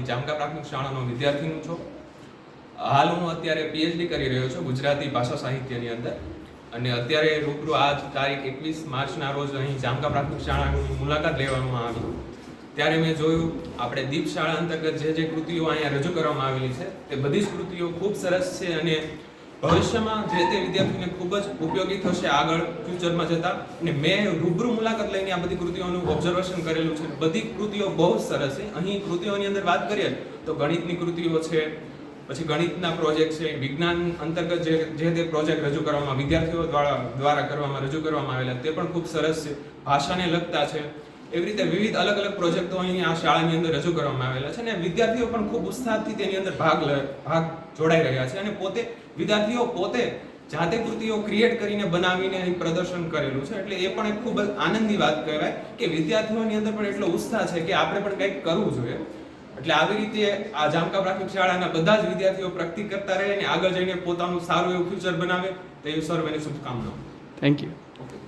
જામકા પ્રાથમિક શાળાનો વિદ્યાર્થીનું છું. હાલ હું અત્યારે પીએચડી કરી રહ્યો છું ગુજરાતી ભાષા સાહિત્યની અંદર. અને અત્યારે રૂબરૂ આજ તારીખ એકવીસ માર્ચના રોજ અહીં જામકા પ્રાથમિક શાળાની મુલાકાત લેવામાં આવી. ત્યારે મેં જોયું, આપણે દીપ શાળા અંતર્ગત જે જે કૃતિઓ અહીંયા રજૂ કરવામાં આવેલી છે, તે બધી જ કૃતિઓ ખૂબ સરસ છે અને ભવિષ્યમાં જે તે વિદ્યાર્થીને ખૂબ જ ઉપયોગી થશે આગળ ફ્યુચરમાં જતા, અને મેં રૂબરૂ મુલાકાત લઈને આ બધી કૃતિઓનું ઓબ્ઝર્વેશન કરેલું છે. બધી કૃતિઓ બહુ જ સરસ છે. અહીં કૃતિઓની અંદર વાત કરીએ તો ગણિતની કૃતિઓ છે, પછી ગણિતના પ્રોજેક્ટ છે, વિજ્ઞાન અંતર્ગત જે જે તે પ્રોજેક્ટ રજૂ કરવામાં, વિદ્યાર્થીઓ દ્વારા દ્વારા કરવામાં, રજૂ કરવામાં આવેલા, તે પણ ખૂબ સરસ છે. ભાષાને લગતા છે. એવી રીતે વિવિધ અલગ અલગ પ્રોજેક્ટો અહીં આ શાળાની અંદર રજૂ કરવામાં આવેલા છે અને વિદ્યાર્થીઓ પણ ખૂબ ઉત્સાહથી તેની અંદર ભાગ ભાગ જોડાઈ રહ્યા છે અને પોતે વિદ્યાર્થીઓ પોતે જાતે કૃતિઓ ક્રિએટ કરીને બનાવીને અહીં પ્રદર્શન કરેલું છે. એટલે એ પણ એક ખૂબ જ આનંદની વાત કહેવાય કે વિદ્યાર્થીઓની અંદર પણ એટલો ઉત્સાહ છે કે આપણે પણ કંઈક કરવું જોઈએ. એટલે આવી રીતે આ જામકા પ્રાથમિક શાળાના બધા જ વિદ્યાર્થીઓ પ્રગતિ કરતા રહે અને આગળ જઈને પોતાનું સારું એવું ફ્યુચર બનાવે તેવી સર્વેની શુભકામનાઓ. Thank you